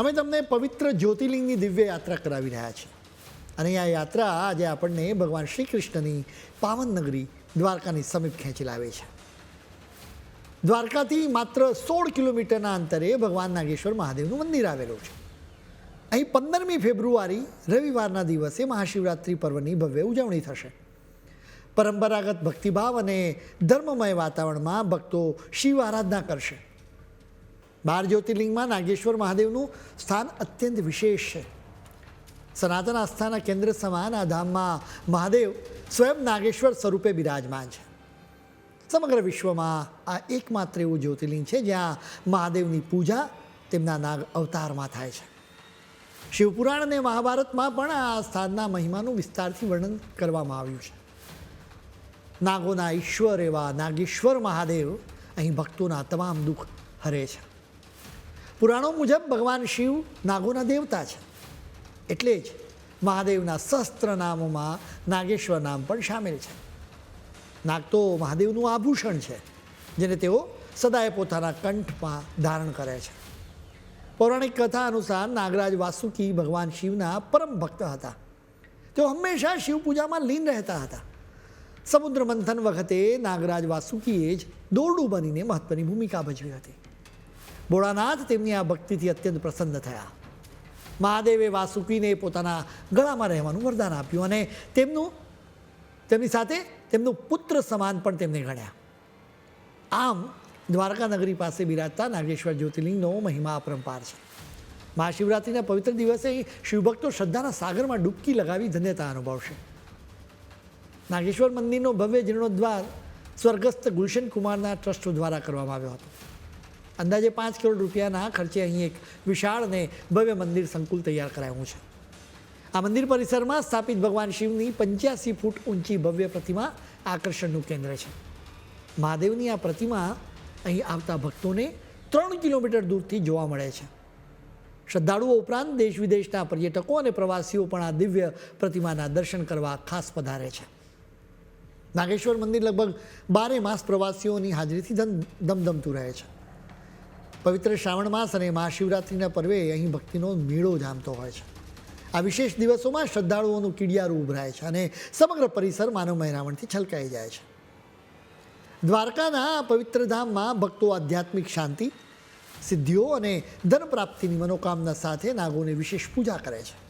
અમે તમને પવિત્ર જ્યોતિર્લિંગની દિવ્ય યાત્રા કરાવી રહ્યા છીએ. અને આ યાત્રા આજે આપણને ભગવાન શ્રી કૃષ્ણની પાવન નગરી દ્વારકાની સમીપ ખેંચી લાવે છે. દ્વારકાથી માત્ર સોળ કિલોમીટરના અંતરે ભગવાન નાગેશ્વર મહાદેવનું મંદિર આવેલું છે. અહીં પંદરમી ફેબ્રુઆરી, રવિવારના દિવસે મહાશિવરાત્રિ પર્વની ભવ્ય ઉજવણી થશે. પરંપરાગત ભક્તિભાવ અને ધર્મમય વાતાવરણમાં ભક્તો શિવ આરાધના કરશે. બાર જ્યોતિર્લિંગમાં નાગેશ્વર મહાદેવનું સ્થાન અત્યંત વિશેષ છે. સનાતન આસ્થાના કેન્દ્ર સમાન આ ધામમાં મહાદેવ સ્વયં નાગેશ્વર સ્વરૂપે બિરાજમાન છે. સમગ્ર વિશ્વમાં આ એકમાત્ર એવું જ્યોતિર્લિંગ છે જ્યાં મહાદેવની પૂજા તેમના નાગ અવતારમાં થાય છે. શિવપુરાણ અને મહાભારતમાં પણ આ સ્થાનના મહિમાનું વિસ્તારથી વર્ણન કરવામાં આવ્યું છે. નાગોના ઈશ્વર એવા નાગેશ્વર મહાદેવ અહીં ભક્તોના તમામ દુઃખ હરે છે. પુરાણો મુજબ ભગવાન શિવ નાગોના દેવતા છે. એટલે જ મહાદેવના સહસ્ત્ર નામોમાં નાગેશ્વર નામ પણ સામેલ છે. નાગ તો મહાદેવનું આભૂષણ છે, જેને તેઓ સદાય પોતાના કંઠમાં ધારણ કરે છે. પૌરાણિક કથા અનુસાર નાગરાજ વાસુકી ભગવાન શિવના પરમ ભક્ત હતા. તેઓ હંમેશા શિવ પૂજામાં લીન રહેતા હતા. સમુદ્ર મંથન વખતે નાગરાજ વાસુકીએ જ દોરડું બનીને મહત્વની ભૂમિકા ભજવી હતી. ભોળાનાથ તેમની આ ભક્તિથી અત્યંત પ્રસન્ન થયા. મહાદેવે વાસુકીને પોતાના ગળામાં રહેવાનું વરદાન આપ્યું અને તેમનું, તેમની સાથે તેમનું પુત્ર સમાન પણ તેમને ગણ્યા. આમ દ્વારકા નગરી પાસે બિરાજતા નાગેશ્વર જ્યોતિર્લિંગનો મહિમા અપરંપાર છે. મહાશિવરાત્રિના પવિત્ર દિવસે શિવભક્તો શ્રદ્ધાના સાગરમાં ડૂબકી લગાવી ધન્યતા અનુભવશે. નાગેશ્વર મંદિરનો ભવ્ય જીર્ણોદ્વાર સ્વર્ગસ્થ ગુલશન કુમારના ટ્રસ્ટ દ્વારા કરવામાં આવ્યો હતો. અંદાજે પાંચ કરોડ રૂપિયાના ખર્ચે અહીં એક વિશાળ અને ભવ્ય મંદિર સંકુલ તૈયાર કરાયું છે. આ મંદિર પરિસરમાં સ્થાપિત ભગવાન શિવની પંચ્યાસી ફૂટ ઊંચી ભવ્ય પ્રતિમા આકર્ષણનું કેન્દ્ર છે. મહાદેવની આ પ્રતિમા અહીં આવતા ભક્તોને ત્રણ કિલોમીટર દૂરથી જોવા મળે છે. શ્રદ્ધાળુઓ ઉપરાંત દેશ વિદેશના પર્યટકો અને પ્રવાસીઓ પણ આ દિવ્ય પ્રતિમાના દર્શન કરવા ખાસ પધારે છે. નાગેશ્વર મંદિર લગભગ બારે માસ પ્રવાસીઓની હાજરીથી ધમ ધમધમતું રહે છે. પવિત્ર શ્રાવણ માસ અને મહાશિવરાત્રિના પર્વે અહીં ભક્તિનો મેળો જામતો હોય છે. આ વિશેષ દિવસોમાં શ્રદ્ધાળુઓનું કીડિયારું ઉભરાય છે અને સમગ્ર પરિસર માનવ મહેરામણથી છલકાઈ જાય છે. દ્વારકાના આ પવિત્ર ધામમાં ભક્તો આધ્યાત્મિક શાંતિ, સિદ્ધિઓ અને ધન પ્રાપ્તિની મનોકામના સાથે નાગોની વિશેષ પૂજા કરે છે.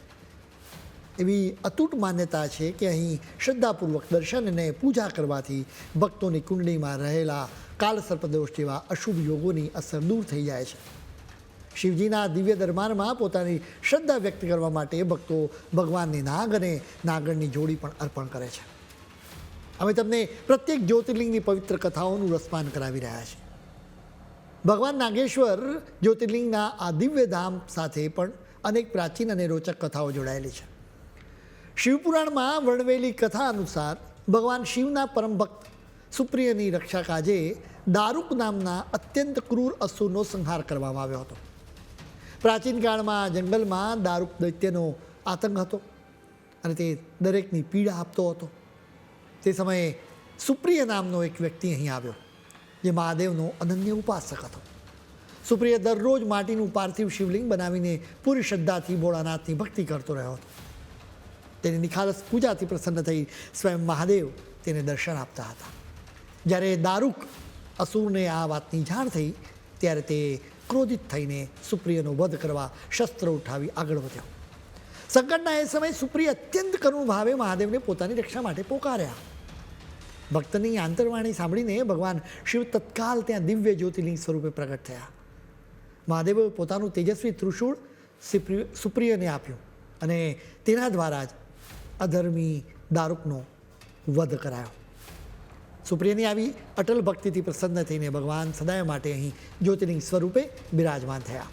એવી અતૂટ માન્યતા છે કે અહીં શ્રદ્ધાપૂર્વક દર્શન અને પૂજા કરવાથી ભક્તોની કુંડળીમાં રહેલા કાલસર્પદોષ જેવા અશુભ યોગોની અસર દૂર થઈ જાય છે. શિવજીના દિવ્ય દરબારમાં પોતાની શ્રદ્ધા વ્યક્ત કરવા માટે ભક્તો ભગવાનની નાગ અને નાગરની જોડી પણ અર્પણ કરે છે. અમે તમને પ્રત્યેક જ્યોતિર્લિંગની પવિત્ર કથાઓનું રસપાન કરાવી રહ્યા છીએ. ભગવાન નાગેશ્વર જ્યોતિર્લિંગના આ દિવ્ય ધામ સાથે પણ અનેક પ્રાચીન અને રોચક કથાઓ જોડાયેલી છે. શિવપુરાણમાં વર્ણવેલી કથા અનુસાર ભગવાન શિવના પરમ ભક્ત સુપ્રિયની રક્ષા કાજે દારૂક નામના અત્યંત ક્રૂર અસુરનો સંહાર કરવામાં આવ્યો હતો. પ્રાચીન કાળમાં જંગલમાં દારૂક દૈત્યનો આતંક હતો અને તે દરેકની પીડા આપતો હતો. તે સમયે સુપ્રિય નામનો એક વ્યક્તિ અહીં આવ્યો, જે મહાદેવનો અનન્ય ઉપાસક હતો. સુપ્રિય દરરોજ માટીનું પાર્થિવ શિવલિંગ બનાવીને પૂરી શ્રદ્ધાથી ભોળાનાથની ભક્તિ કરતો રહ્યો હતો. તેની નિખાલસ પૂજાથી પ્રસન્ન થઈ સ્વયં મહાદેવ તેને દર્શન આપતા હતા. જ્યારે દારૂક અસુરને આ વાતની જાણ થઈ, ત્યારે તે ક્રોધિત થઈને સુપ્રિયનો વધ કરવા શસ્ત્ર ઉઠાવી આગળ વધ્યો. સંકટના એ સમયે સુપ્રિય અત્યંત કરુણ ભાવે મહાદેવને પોતાની રક્ષા માટે પોકાર્યા. ભક્તની આંતરવાણી સાંભળીને ભગવાન શિવ તત્કાલ ત્યાં દિવ્ય જ્યોતિલિંગ સ્વરૂપે પ્રગટ થયા. મહાદેવે પોતાનું તેજસ્વી ત્રિશૂળ સુપ્રિયને આપ્યું અને તેના દ્વારા જ અધર્મી દારૂકનો વધ કરાયો. સુપ્રિયની આવી અટલ ભક્તિથી પ્રસન્ન થઈને ભગવાન સદાય માટે અહીં જ્યોતિર્લિંગ સ્વરૂપે બિરાજમાન થયા.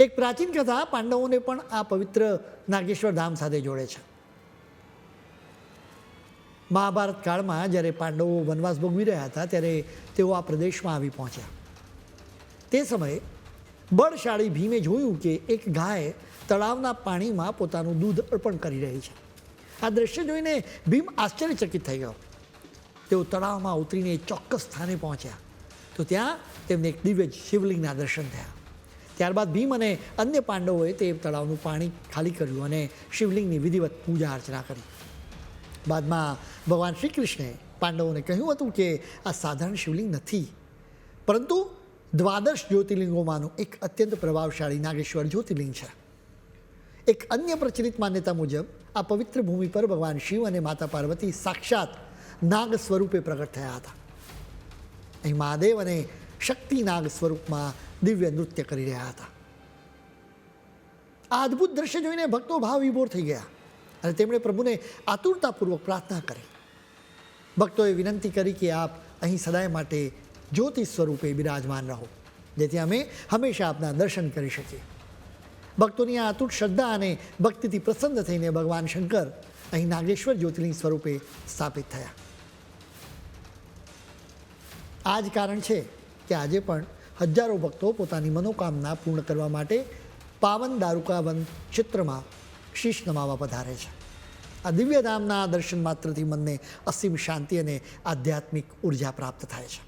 એક પ્રાચીન કથા પાંડવોને પણ આ પવિત્ર નાગેશ્વર ધામ સાથે જોડે છે. મહાભારત કાળમાં જ્યારે પાંડવો વનવાસ ભોગવી રહ્યા હતા, ત્યારે તેઓ આ પ્રદેશમાં આવી પહોંચ્યા. તે સમયે બળશાળી ભીમે જોયું કે એક ગાય તળાવના પાણીમાં પોતાનું દૂધ અર્પણ કરી રહી છે. આ દ્રશ્ય જોઈને ભીમ આશ્ચર્યચકિત થઈ ગયો. તેઓ તળાવમાં ઉતરીને ચોક્કસ સ્થાને પહોંચ્યા. તો ત્યાં તેમને એક દિવ્ય શિવલિંગના દર્શન થયા. ત્યારબાદ ભીમ અને અન્ય પાંડવોએ તે તળાવનું પાણી ખાલી કર્યું અને શિવલિંગની વિધિવત પૂજા અર્ચના કરી. બાદમાં ભગવાન શ્રી કૃષ્ણે પાંડવોને કહ્યું હતું કે આ સાધારણ શિવલિંગ નથી. પરંતુ દ્વાદશ જ્યોતિર્લિંગોમાંનું એક અત્યંત પ્રભાવશાળી નાગેશ્વર જ્યોતિર્લિંગ છે. એક અન્ય પ્રચલિત માન્યતા મુજબ, આ પવિત્ર ભૂમિ પર ભગવાન શિવ અને માતા પાર્વતી સાક્ષાત નાગ સ્વરૂપે પ્રગટ થયા હતા. અહીં મહાદેવ અને શક્તિ નાગ સ્વરૂપમાં દિવ્ય નૃત્ય કરી રહ્યા હતા. આ અદ્ભુત દ્રશ્ય જોઈને ભક્તો ભાવ વિભોર થઈ ગયા અને તેમણે પ્રભુને આતુરતાપૂર્વક પ્રાર્થના કરી. ભક્તોએ વિનંતી કરી કે આપ અહીં સદાય માટે જ્યોતિ સ્વરૂપે બિરાજમાન રહો, જેથી અમે હંમેશા આપના દર્શન કરી શકીએ. ભક્તોની આ અતૂટ શ્રદ્ધા અને ભક્તિથી પ્રસન્ન થઈને ભગવાન શંકર અહીં નાગેશ્વર જ્યોતિર્લિંગ સ્વરૂપે સ્થાપિત થયા. આ જ કારણ છે કે આજે પણ હજારો ભક્તો પોતાની મનોકામના પૂર્ણ કરવા માટે પાવન દારૂકાવન ક્ષેત્રમાં શીશ નમાવા પધારે છે. આ દિવ્યધામના દર્શન માત્રથી મનને અસીમ શાંતિ અને આધ્યાત્મિક ઊર્જા પ્રાપ્ત થાય છે.